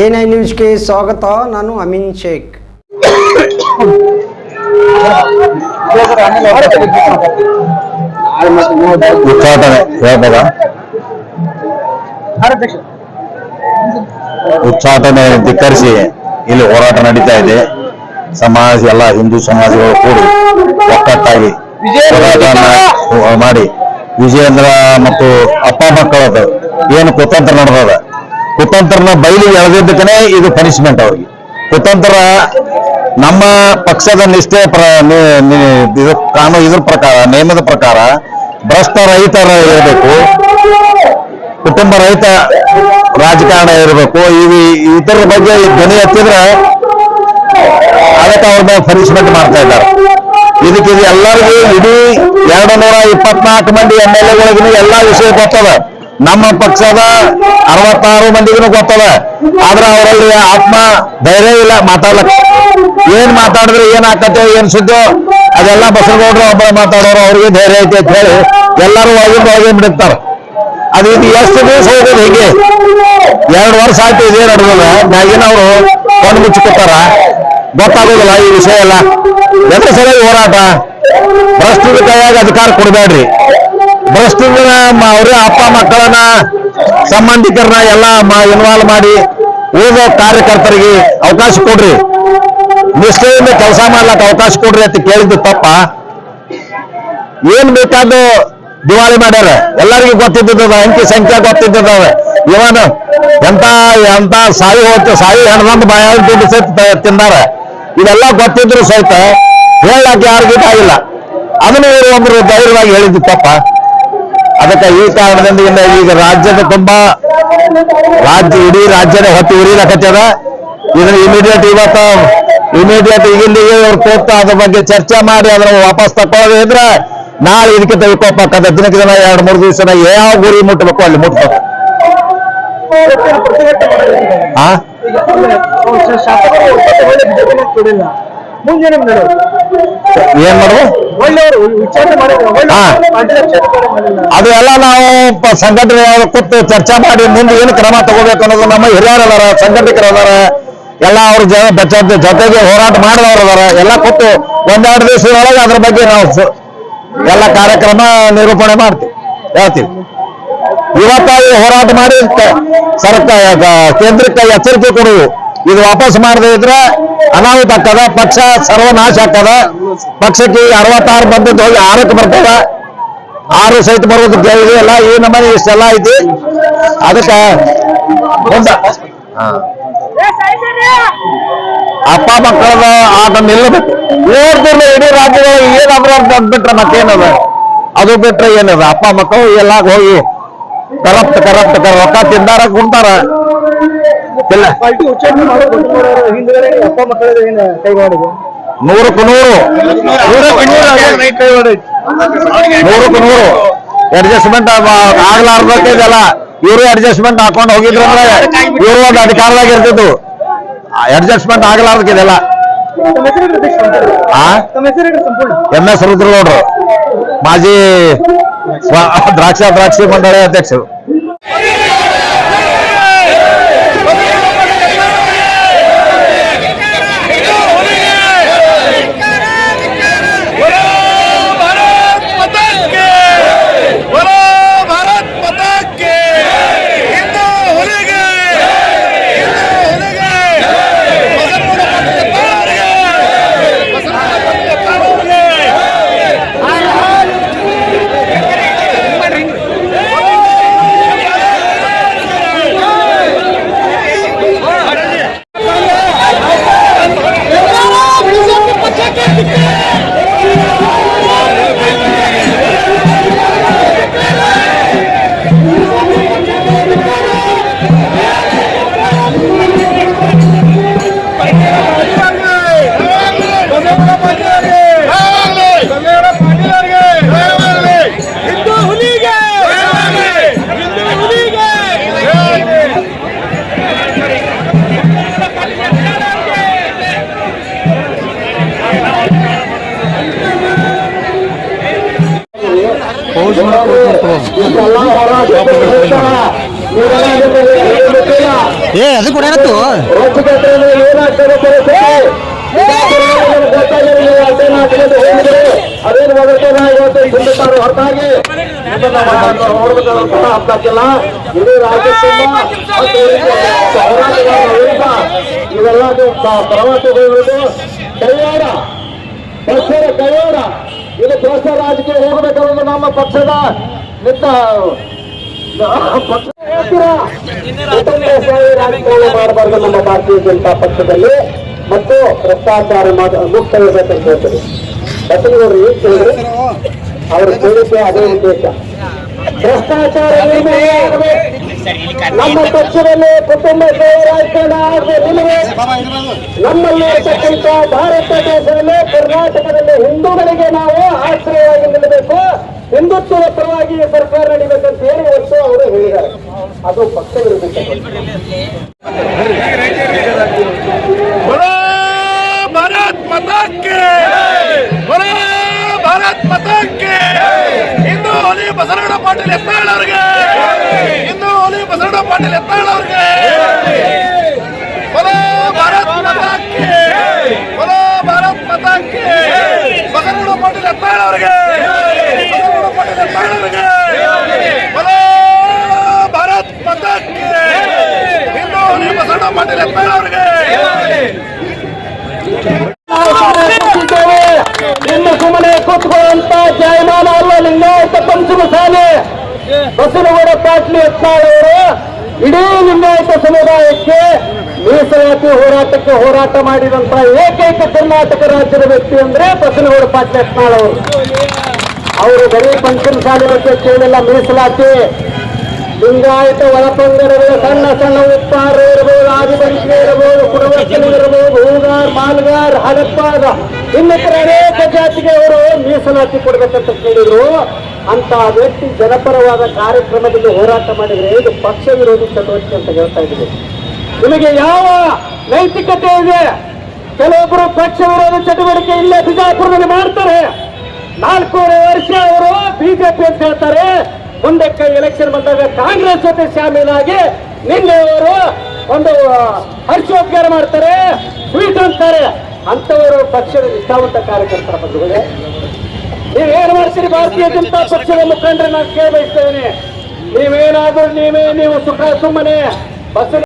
A ನ್ಯೂಸ್ಗೆ ಸ್ವಾಗತ, ನಾನು ಅಮೀನ್ ಶೇಖ್. ಉಚ್ಚಾಟನೆ ಹೇಳ್ಬೋದಾ ಉಚ್ಚಾಟನೆ ಧಿಕ್ಕರಿಸಿ, ಇಲ್ಲಿ ಹೋರಾಟ ನಡೀತಾ ಇದೆ. ಸಮಾಜ, ಎಲ್ಲ ಹಿಂದೂ ಸಮಾಜಗಳು ಕೂಡಿ ಒಕ್ಕಟ್ಟಾಗಿ ಹೋರಾಟವನ್ನ ಮಾಡಿ. ವಿಜಯೇಂದ್ರ ಮತ್ತು ಅಪ್ಪ ಮಕ್ಕಳದು ಏನು ಕುತಂತ್ರ ನಡೆದದ? ಕುತಂತ್ರನ ಬಯಲಿಗೆ ಎಳೆದಿದ್ದಕ್ಕನೇ ಇದು ಪನಿಷ್ಮೆಂಟ್ ಅವ್ರಿಗೆ. ಕುತಂತ್ರ ನಮ್ಮ ಪಕ್ಷದ ನಿಷ್ಠೆ ಇದು ಕಾನೂನು ಇದ್ರ ಪ್ರಕಾರ, ನಿಯಮದ ಪ್ರಕಾರ ಭ್ರಷ್ಟ ರೈತರ ಇರಬೇಕು. ಕುಟುಂಬ ರಹಿತ ರಾಜಕಾರಣ ಇರಬೇಕು. ಇವು ಇದರ ಬಗ್ಗೆ ಧ್ವನಿ ಎತ್ತಿದ್ರೆ ಅದಕ್ಕೆ ಅವ್ರನ್ನ ಪನಿಷ್ಮೆಂಟ್ ಮಾಡ್ತಾ ಇದ್ದಾರೆ. ಇದಕ್ಕೆ ಇದು ಎಲ್ಲರಿಗೂ ಇಡೀ ಎರಡು ನೂರ ಇಪ್ಪತ್ನಾಲ್ಕು ಮಂದಿ ಎಂ ಎಲ್ ಎಗಳಿಗೂ ಎಲ್ಲ ವಿಷಯ ಗೊತ್ತದ. ನಮ್ಮ ಪಕ್ಷದ ಅರವತ್ತಾರು ಮಂದಿಗೂ ಗೊತ್ತದ. ಆದ್ರೆ ಅವರಲ್ಲಿ ಆತ್ಮ ಧೈರ್ಯ ಇಲ್ಲ ಮಾತಾಡ್ಲಕ್ ಏನ್ ಮಾತಾಡಿದ್ರೆ ಏನ್ ಆಕತೆ, ಏನ್ ಸುದ್ದಿ ಅದೆಲ್ಲ ಬಸವಗೌಡರು ಒಬ್ಬ ಮಾತಾಡೋರು, ಅವ್ರಿಗೆ ಧೈರ್ಯ ಐತೆ ಅಂತ ಹೇಳಿ ಎಲ್ಲರೂ ಒಳಗಿಂದ ಒಳಗೆ ಬಿಡುತ್ತಾರ. ಅದು ಇದು ಎಷ್ಟು ದಿವಸ ಹೋಗೋದು ಹೀಗೆ. ಎರಡು ವರ್ಷ ಆಯ್ತು ಇದೇ ಮ್ಯಾಗಿನ ಮ್ಯಾಗಿನವರು ಕಣ್ಣು ಮುಚ್ಚಿಕೊತಾರ ಗೊತ್ತಾಗೋದಿಲ್ಲ ಈ ವಿಷಯ ಎಲ್ಲ. ಎದ್ರ ಸರಿಯಾಗಿ ಹೋರಾಟ. ಭ್ರಷ್ಟದ ಕೈಯಾಗ ಅಧಿಕಾರ ಕೊಡಬೇಡ್ರಿ. ಭ್ರಷ್ಟದ ಅವರೇ ಅಪ್ಪ ಮಕ್ಕಳನ್ನ, ಸಂಬಂಧಿಕರನ್ನ ಎಲ್ಲ ಇನ್ವಾಲ್ವ್ ಮಾಡಿ ಉಳಿದ ಕಾರ್ಯಕರ್ತರಿಗೆ ಅವಕಾಶ ಕೊಡ್ರಿ. ನಿಷ್ಠೆಯಿಂದ ಕೆಲಸ ಮಾಡ್ಲಕ್ಕೆ ಅವಕಾಶ ಕೊಡ್ರಿ ಅಂತ ಕೇಳಿದ್ದು ತಪ್ಪ. ಏನ್ ಬೇಕಾದ್ದು ದಿವಾಳಿ ಮಾಡ್ಯಾರ. ಎಲ್ಲರಿಗೂ ಗೊತ್ತಿದ್ದದ, ಅಂಕಿ ಸಂಖ್ಯೆ ಗೊತ್ತಿದ್ದದ. ಇವನು ಎಂತ ಎಂತ ಸಾಯಿ ಹೋಗ್ತ ಸಾಯಿ ಹೆಣ್ಬಂದು ಬಾಯ ದುಡ್ಡು ಸಹಿತ ತಿಂದಾರ. ಇದೆಲ್ಲ ಗೊತ್ತಿದ್ರು ಸಹಿತ ಹೇಳಕ್ ಯಾರಿಗೂ ಆಗಿಲ್ಲ ಅದನ್ನು ಇವರು ಒಬ್ರು ಧೈರ್ಯವಾಗಿ ಹೇಳಿದ್ದು ತಪ್ಪ. ಅದಕ್ಕೆ ಈ ಕಾರಣದಿಂದ ಇಲ್ಲ ಈಗ ರಾಜ್ಯದ ತುಂಬಾ ರಾಜ್ಯ ಇಡೀ ರಾಜ್ಯನೇ ಹೊತ್ತು ಉರಿಲಕತ್ತದ ಇದನ್ನ ಇಮಿಡಿಯೇಟ್ ಇವತ್ತು ಇಮಿಡಿಯೇಟ್ ಈಗಿಲ್ಲಿಗೆ ಅವ್ರು ಕೋರ್ಟ್ ಅದ್ರ ಬಗ್ಗೆ ಚರ್ಚೆ ಮಾಡಿ ಅದನ್ನ ವಾಪಸ್ ತಕೊಳ್ಳೋದು ಇದ್ರೆ ನಾಳೆ ಇದಕ್ಕೆ ತೆಗೆದುಕೋಬೇಕಂತ ದಿನಕ್ಕೆ ದಿನ ಎರಡು ಮೂರು ದಿವಸ ಯಾವ ಗುರಿ ಮುಟ್ಟಬೇಕು ಅಲ್ಲಿ ಮುಟ್ಟಬೇಕು ಏನ್ ಮಾಡುದು? ಒಳ್ಳೆಯವರು ವಿಚಾರಣೆ ಮಾಡಿದ್ರು ಹಾ. ಅದು ಎಲ್ಲ ನಾವು ಸಂಘಟನೆ ಕೂತು ಚರ್ಚೆ ಮಾಡಿ ಮುಂದೆ ಏನು ಕ್ರಮ ತಗೋಬೇಕು ಅನ್ನೋದು ನಮ್ಮ ಹಿರಿಯರದಾರ ಸಂಘಟಕರು ಅದಾರ ಎಲ್ಲ ಅವ್ರ ಜೊತೆಗೆ ಹೋರಾಟ ಮಾಡಿದವರು ಅದಾರ. ಎಲ್ಲ ಕೂತು ಒಂದೆರಡು ದಿವಸದೊಳಗೆ ಅದ್ರ ಬಗ್ಗೆ ನಾವು ಎಲ್ಲ ಕಾರ್ಯಕ್ರಮ ನಿರೂಪಣೆ ಮಾಡ್ತೀವಿ ಹೇಳ್ತೀವಿ. ಇವತ್ತ ಹೋರಾಟ ಮಾಡಿ ಸರ್ಕಾರ ಕೇಂದ್ರಕ್ಕೆ ಎಚ್ಚರಿಕೆ ಕೊಡುವು ಇದು ವಾಪಸ್ ಮಾಡದೇ ಇದ್ರೆ ಅನಾಹುತ ಆಗ್ತದ, ಪಕ್ಷ ಸರ್ವನಾಶ ಆಗ್ತದ. ಪಕ್ಷಕ್ಕೆ ಅರವತ್ತಾರು ಬಂದದ್ದು ಹೋಗಿ ಆರಕ್ಕೆ ಬರ್ತದ. ಆರು ಸಹಿತ ಬರೋದು ಕೇಳಿದೆ, ಎಲ್ಲ ಈ ನಮ್ಮನೆ ಇಷ್ಟೆಲ್ಲ ಐತಿ. ಅದಕ್ಕೆ ಅಪ್ಪ ಮಕ್ಕಳದ ಆಟ ನಿಲ್ಲಬೇಕು. ಓದ್ತಿರ್ಲ ಇಡೀ ರಾಜ್ಯದೊಳಗೆ ಏನಾದ್ರೂ ಅಂತ ಅಂದ್ಬಿಟ್ರೆ ಮತ್ತೇನದ? ಅದು ಬಿಟ್ರೆ ಏನದ? ಅಪ್ಪ ಮಕ್ಕಳು ಎಲ್ಲ ಹೋಗಿ ಕರಪ್ಟ್ ಕರಪ್ಟ್, ಕರ ರೊಕ್ಕ ತಿಂದಾರ, ಕುಂತಾರ. ಇಲ್ಲ. ನೂರಕ್ಕೂ ನೂರು. ನೂರಕ್ಕೂ ನೂರು. ಅಡ್ಜಸ್ಟ್ಮೆಂಟ್ ಆಗ್ಲಾರ್ದಕ್ಕೆ ಇದೆಲ್ಲ. ಇವರು ಅಡ್ಜಸ್ಟ್ಮೆಂಟ್ ಹಾಕೊಂಡು ಹೋಗಿದ್ರು ಅಂದ್ರೆ ಇವರು ಒಂದು ಅಧಿಕಾರದಾಗ ಇರ್ತಿದ್ದು ಅಡ್ಜಸ್ಟ್ಮೆಂಟ್ ಆಗ್ಲಾರ್ದಕ್ಕೆ ಇದೆಲ್ಲ. ತಮ್ಮ ಹೆಸರು ಅಧ್ಯಕ್ಷ ಆ? ತಮ್ಮ ಹೆಸರು ಸಂಪೂರ್ಣ ಎಂ ಎಸ್ ರುದ್ರಗೌಡರು. ಮಾಜಿ ದ್ರಾಕ್ಷ ದ್ರಾಕ್ಷಿ ಮಂಡಳಿ ಅಧ್ಯಕ್ಷರು. ಏ, ಅದು ಕೂಡ ಏನತ್ತು ಅದೇನು ಮೊದಲ ಇವತ್ತು ಚಿಂತಿಸ್ತಾರೆ ಹೊರತಾಗಿ ಹೋರಾಟಗಾರರ ವಿರುದ್ಧ ಇವೆಲ್ಲ ನೀವು ಪ- ಪ್ರವಾಸಿಗಳು ಕೈಯಾಡ ಪಕ್ಷದ ಕೈಯಾಡ ಇದು ಕೆಲಸ ರಾಜಕೀಯ ಹೋಗಬೇಕಾದ್ರೆ ನಮ್ಮ ಪಕ್ಷದ ನಿಂತ ರಾಜಕಾರಣ ಮಾಡಬಾರ್ದು ನಮ್ಮ ಭಾರತೀಯ ಜನತಾ ಪಕ್ಷದಲ್ಲಿ. ಮತ್ತು ಭ್ರಷ್ಟಾಚಾರ ಮುಕ್ತ ಇರಬೇಕಂತ ಹೇಳ್ತಾರೆ. ಬಸವನವರು ಏನ್ ಕೇಳಿದ್ರೆ? ಅವರ ಕೇಳಿಕೆ ಅದೇ ಉದ್ದೇಶ. ಭ್ರಷ್ಟಾಚಾರ. ನಮ್ಮ ಪಕ್ಷದಲ್ಲಿ ಕುಟುಂಬ ರಾಜಕಾರಣ ನಮ್ಮಲ್ಲಿ ಇರತಕ್ಕಂತ ಭಾರತ ದೇಶದಲ್ಲಿ ಕರ್ನಾಟಕದಲ್ಲಿ ಹಿಂದೂಗಳಿಗೆ ನಾವು ಆಶ್ರಯವಾಗಿ ನಿಲ್ಲಬೇಕು. ಹಿಂದುತ್ವದ ಪರವಾಗಿ ಸರ್ಕಾರ ನಡೀಬೇಕಂತ ಹೇಳಿ ವರ್ಷ ಅವರು ಹೇಳಿದ್ದಾರೆ. ಅದು ಪಕ್ಷ ಭಾರತ್ ಮತಕ್ಕೆ! ಭಾರತ್ ಮತಕ್ಕೆ! ಇಂದು ಬಸವನಗೌಡ ಪಾಟೀಲ್ ಅವರಿಗೆ! பாட்டில் எத்தனை இருக்கு? பாரத் மதாக்கு. பாரத் மதாக்கு. பகலோட பாட்டில் எத்தனை இருக்கு? பகலோட பாட்டில் எத்தனை இருக்கு? பாரத் மதாக்கு. இன்னும் சட்ட பாட்டில் எத்தனை இருக்கு? ನಿಮ್ಮ ಸುಮ್ಮನೆ ಕೂತ್ಕೊಳ್ಳುವಂತ ಜಾಯಮಾನ ಅಲ್ಲ ಲಿಂಗಾಯತ ಪಂಚಮಸಾಲೆ ಬಸನಗೌಡ ಪಾಟ್ಲಿ ಯತ್ನಾಳ್ ಅವರು ಇಡೀ ಲಿಂಗಾಯತ ಸಮುದಾಯಕ್ಕೆ ಮೀಸಲಾತಿ ಹೋರಾಟಕ್ಕೆ ಹೋರಾಟ ಮಾಡಿದಂತ ಏಕೈಕ ಕರ್ನಾಟಕ ರಾಜ್ಯದ ವ್ಯಕ್ತಿ ಅಂದ್ರೆ ಬಸನಗೌಡ ಪಾಟ್ನಾಳ್ ಅವರು. ಅವರು ಬರೀ ಪಂಚಮಸಾಲೆ ಬಗ್ಗೆ ಕೇಳಿಲ್ಲ, ಮೀಸಲಾತಿ. ಲಿಂಗಾಯತ ಒಳಪಂಗಡಗಳು ಸಣ್ಣ ಸಣ್ಣ ಉಪ್ಪಾರು ಇರಬಹುದು ಆದಿಬಂಧಿಗೆ ಇರಬಹುದು ಕುಡವರ್ತನೆ ಇರಬಹುದು ಹೂಗಾರ್, ಮಾಲ್ಗಾರ್ ಹಡಪ್ಪಾದ ಇನ್ನಿತರ ಜಾತಿಗೆ ಅವರು ಮೀಸಲಾತಿ ಕೊಡ್ಬೇಕಂತ ಕೇಳಿದ್ರು ಅಂತ ವ್ಯಕ್ತಿ ಜನಪರವಾದ ಕಾರ್ಯಕ್ರಮದಲ್ಲಿ ಹೋರಾಟ ಮಾಡಿದ್ರೆ ಇದು ಪಕ್ಷ ವಿರೋಧಿ ಚಟುವಟಿಕೆ ಅಂತ ಹೇಳ್ತಾ ಇದ್ದೀವಿ ನಿಮಗೆ ಯಾವ ನೈತಿಕತೆ ಇದೆ? ಕೆಲವೊಬ್ಬರು ಪಕ್ಷ ವಿರೋಧ ಚಟುವಟಿಕೆ ಇಲ್ಲೇ ಬಿಜಾಪುರದಲ್ಲಿ ಮಾಡ್ತಾರೆ. ನಾಲ್ಕೂವರೆ ವರ್ಷ ಅವರು ಬಿಜೆಪಿ ಅಂತ ಹೇಳ್ತಾರೆ. ಮುಂದಕ್ಕೆ ಎಲೆಕ್ಷನ್ ಬಂದಾಗ ಕಾಂಗ್ರೆಸ್ ಜೊತೆ ಶಾಮೀಲಾಗಿ ನಿನ್ನೆ ಅವರು ಒಂದು ಹರ್ಷೋದ್ಗಾರ ಮಾಡ್ತಾರೆ. ಸ್ವೀಟ್ ಅಂತಾರೆ. ಅಂತವರು ಪಕ್ಷದ ನಿಷ್ಠಾವಂತ ಕಾರ್ಯಕರ್ತರ ಬಂಧುಗಳೇ, ನೀವೇನು ಮಾಡ್ತೀರಿ ಭಾರತೀಯ ಜನತಾ ಪಕ್ಷದ ಮುಖಂಡರು ನಾನು ಕೇಳ ಬಯಸ್ತೇನೆ ನೀವೇನಾದ್ರೂ ನೀವೇ, ನೀವು ಸುಖ, ಸುಮ್ಮನೆ ಬಸ್